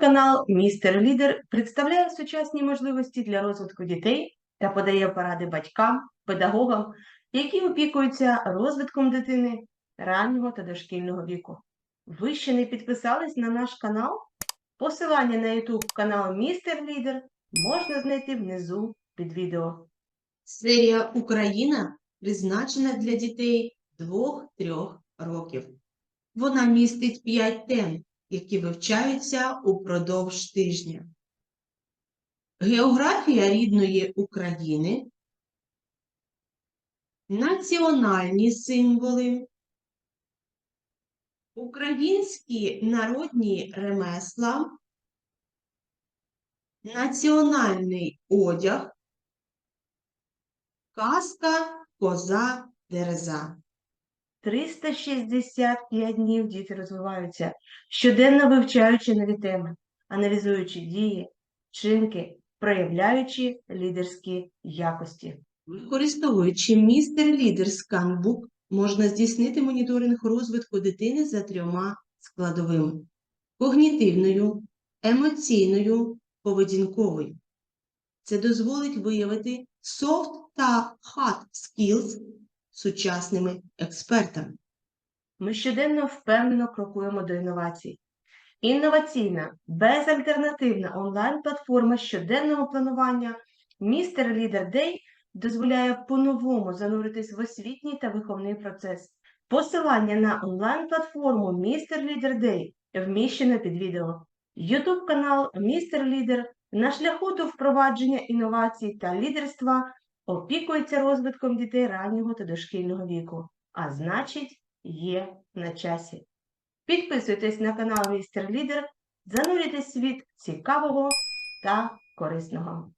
канал Містер Лідер представляє сучасні можливості для розвитку дітей та подає поради батькам, педагогам, які опікуються розвитком дитини раннього та дошкільного віку. Ви ще не підписались на наш канал? Посилання на YouTube канал Містер Лідер можна знайти внизу під відео. Серія Україна призначена для дітей 2-3 років. Вона містить 5 тем, які вивчаються упродовж тижня. Географія рідної України, національні символи, українські народні ремесла, національний одяг, Казка, коза, дереза. 365 днів діти розвиваються, щоденно вивчаючи нові теми, аналізуючи дії, вчинки, проявляючи лідерські якості. Використовуючи містер лідер сканбук, можна здійснити моніторинг розвитку дитини за трьома складовими: когнітивною, емоційною, поведінковою. Це дозволить виявити soft та hard skills сучасними експертами. Ми щоденно впевнено крокуємо до інновацій. Інноваційна, безальтернативна онлайн-платформа щоденного планування Містер Лідер Дей дозволяє по-новому зануритись в освітній та виховний процес. Посилання на онлайн-платформу Містер Лідер Дей вміщено під відео. YouTube канал Містер Лідер на шляху до впровадження інновацій та лідерства опікується розвитком дітей раннього та дошкільного віку, а значить, є на часі. Підписуйтесь на канал Містер Лідер, занурюйтесь світ цікавого та корисного.